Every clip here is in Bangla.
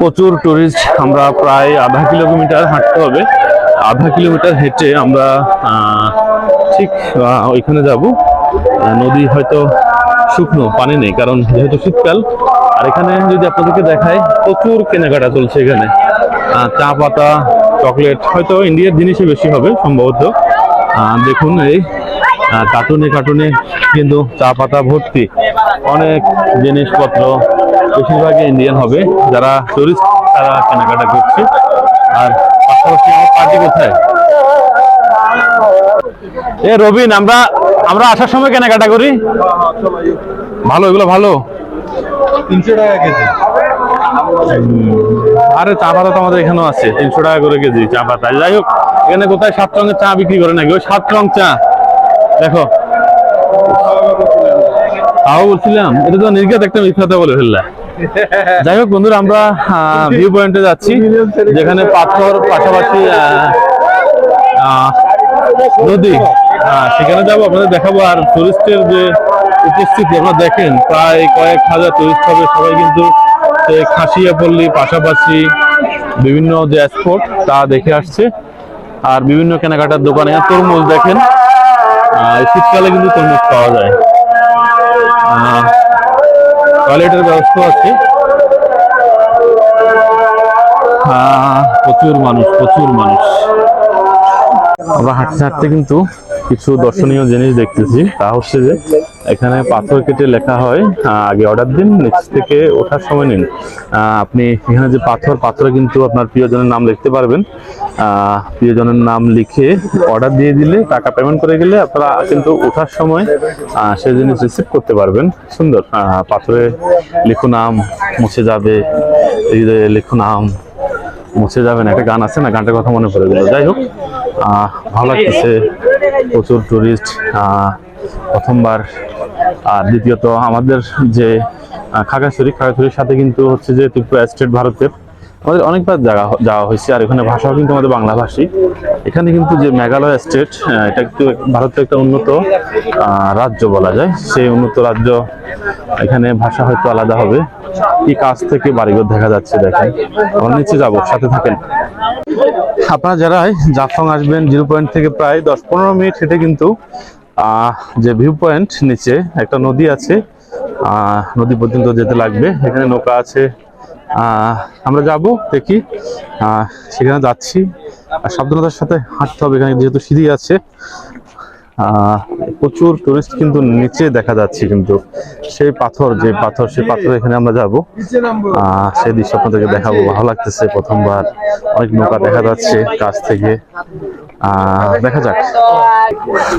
প্রচুর টুরিস্ট আমরা প্রায় আধা কিলোমিটার হাঁটতে হবে। আধা কিলোমিটার হেঁটে আমরা ঠিক ওইখানে যাব। নদী হয়তো শুকনো, পানি নেই, কারণ যেহেতু শীতকাল। আর এখানে যদি আপনাদেরকে দেখায় প্রচুর কেনাকাটা চলছে এখানে। চা পাতা, চকলেট, হয়তো ইন্ডিয়ার জিনিসই বেশি হবে, সম্ভবত। দেখুন এই কার্টুনে কার্টুনে কিন্তু চা পাতা ভর্তি। অনেক জিনিসপত্র বেশিরভাগই ইন্ডিয়ান হবে। যারা টুরিস্ট তারা কেনাকাটা করছে। আর পাশাপাশি আমার পার্টি কোথায়? এ রবিন আমরা আমরা আসার সময় কেনাকাটা করি। ভালো এগুলো ভালো? তিনশো টাকা কেজি। আরে চা পাতা তো আমাদের এখানেও আছে। তিনশো টাকা করে কেজি চা পাতা। যাই হোক এখানে কোথায় সাত রঙের চা বিক্রি করে নাকি? ওই সাত রং চা। দেখো। তাও বলছিলাম এটা তো নির্গত একটা মিথ্যাতে বলে ফেললা। যাই হোক বন্ধুরা, আমরা ভিউ পয়েন্টে যাচ্ছি, যেখানে পাথর পাশাপাশি নদী সেখানে যাব, আপনাদের দেখাবো। আর টুরিস্টের যে উপস্থিতি, আপনারা দেখেন, প্রায় কয়েক হাজার টুরিস্ট হবে। সবাই কিন্তু খাসিয়া পল্লী পাশাপাশি বিভিন্ন যে স্পট তা দেখে আসছে। আর বিভিন্ন কেনাকাটার দোকানে তরমুজ দেখেন শীতকালে কিন্তু তরমুজ পাওয়া যায়। ব্যবস্থা আছে। আহ, প্রচুর মানুষ প্রচুর মানুষ। আবার হাঁটতে হাঁটতে কিন্তু কিছু দর্শনীয় জিনিস দেখতেছি। তা হচ্ছে যে, এখানে পাথর কেটে লেখা হয় আগে অর্ডার দিন নিচ থেকে ওঠার সময় নিন। আপনি এখানে যে পাথর, পাথরে কিন্তু আপনার প্রিয়জনের নাম লিখতে পারবেন। প্রিয়জনের নাম লিখে অর্ডার দিয়ে দিলে, টাকা পেমেন্ট করে গেলে আপনারা কিন্তু ওঠার সময় সেই জিনিস রিসিভ করতে পারবেন। সুন্দর। পাথরে লিখো নাম, মুছে যাবে। এই যে লিখো নাম, মুছে যাবেন একটা গান আছে না? গানটার কথা মনে পড়ে গেল। যাই হোক ভালো লাগতেছে। প্রচুর টুরিস্ট প্রথমবার আর দ্বিতীয়ত আমাদের যে আহ, খাগড়াছড়ি খাগড়াছড়ির সাথে কিন্তু হচ্ছে যে ত্রিপুরা স্টেট ভারতের আমাদের অনেকবার জায়গা যাওয়া হয়েছে। আর এখানে ভাষাও কিন্তু আমাদের বাংলা ভাষী। এখানে কিন্তু যে মেঘালয় স্টেট এটা কিন্তু ভারতের একটা উন্নত রাজ্য বলা যায়। সেই উন্নত রাজ্য এখানে ভাষা হয়তো আলাদা হবে। কি কাছ থেকে বাড়িঘর দেখা যাচ্ছে দেখেন? আমরা নিচে যাব, সাথে থাকেন। আপনারা যারা জাফলং আসবেন, জিরো পয়েন্ট থেকে প্রায় দশ পনেরো মিনিট হেঁটে কিন্তু যে ভিউ পয়েন্ট নিচে, একটা নদী আছে নদী পর্যন্ত যেতে লাগবে। এখানে নৌকা আছে। আমরা যাব, দেখি সেখানে যাচ্ছি। সাবধানতার সাথে হাঁটতে হবে, এখানে যেহেতু সিঁড়ি আছে। প্রচুর টুরিস্ট কিন্তু নিচে দেখা যাচ্ছে কিন্তু। সেই পাথর, যে পাথর, সেই পাথর এখানে আমরা যাব। সেই দৃশ্য আপনাদেরকে দেখাবো। ভালো লাগতেছে প্রথমবার। অনেক নৌকা দেখা যাচ্ছে কাছ থেকে। দেখা যাক।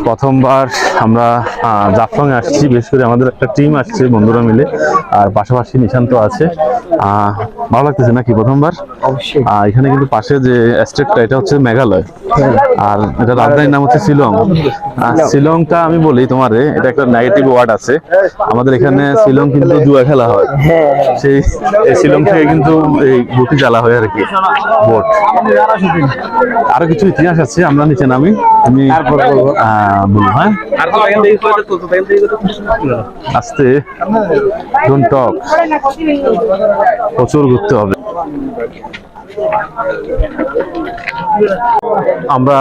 প্রথমবার আমরা জাফলং আসছি বিশেষ করে আমাদের একটা টিম আসছে বন্ধুরা মিলে। আর পাশাপাশি নিশান্ত আছে। ভালো লাগতেছে নাকি প্রথমবার? এখানে কিন্তু পাশে যে স্টেটটা এটা হচ্ছে মেঘালয়। আর এটা রাজধানীর নাম হচ্ছে শিলং। শিলংটা আমি বলি তোমারে এটা একটা নেগেটিভ ওয়ার্ড আছে। আমাদের এখানে শিলং কিন্তু জুয়া খেলা হয়। সেই শিলং থেকে কিন্তু এই গুটি জ্বালা হয় আর কি। বোট। আরও কিছু ইতিহাস আছে? আমরা নিচে নামি তুমি তারপর বলব। হ্যাঁ? আস্তে। ডোন্ট টক প্রচুর ঘুরতে হবে। আমরা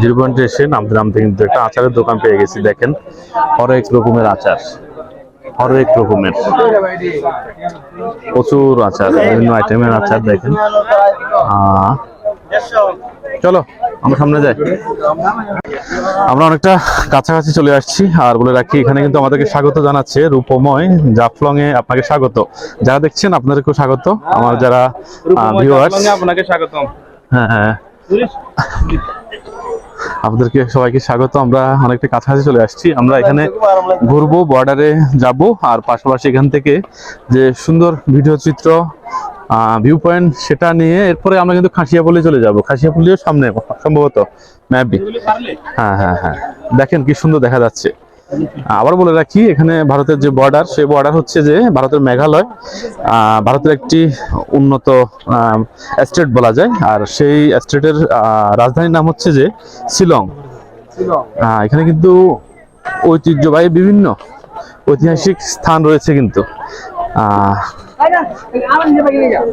জিরো পয়েন্টে এসে নামতে নামতে কিন্তু একটা আচারের দোকান পেয়ে গেছি দেখেন। হরেক রকমের আচার। হরেক রকমের। প্রচুর আচার বিভিন্ন আইটেমের আচার দেখেন। আহ, চলো আমরা সামনে যাই। আমরা অনেকটা কাছাকাছি চলে আসছি আর বলে রাখি এখানে কিন্তু আমাদেরকে স্বাগত জানাচ্ছে রূপময় জাফলং এ আপনাকে স্বাগত। যারা দেখছেন আপনাদেরকেও স্বাগত। আমার যারা ভিউয়ার্স আপনাকে স্বাগতম। হ্যাঁ হ্যাঁ। আপনাদেরকে সবাইকে স্বাগত। আমরা অনেকটা কাছাকাছি চলে আসছি। আমরা এখানে ঘুরবো বর্ডারে যাব। আর পাশাপাশি এখান থেকে যে সুন্দর ভিডিও চিত্র ভিউ পয়েন্ট সেটা নিয়ে এরপরে আমরা কিন্তু খাসিয়াপল্লি চলে যাব। খাসিয়াপল্লিও সামনে, সম্ভবত ম্যাপি হ্যাঁ হ্যাঁ হ্যাঁ। দেখেন কি সুন্দর দেখা যাচ্ছে। আবার বলে রাখি, এখানে ভারতের যে বর্ডার সেই বর্ডার হচ্ছে যে ভারতের মেঘালয়। ভারতের একটি উন্নত স্টেট বলা যায়। আর সেই স্টেটের রাজধানীর নাম হচ্ছে যে শিলং। এখানে কিন্তু ঐতিহ্যবাহী বিভিন্ন ঐতিহাসিক স্থান রয়েছে কিন্তু। আমার নিজে নিয়ে যাও।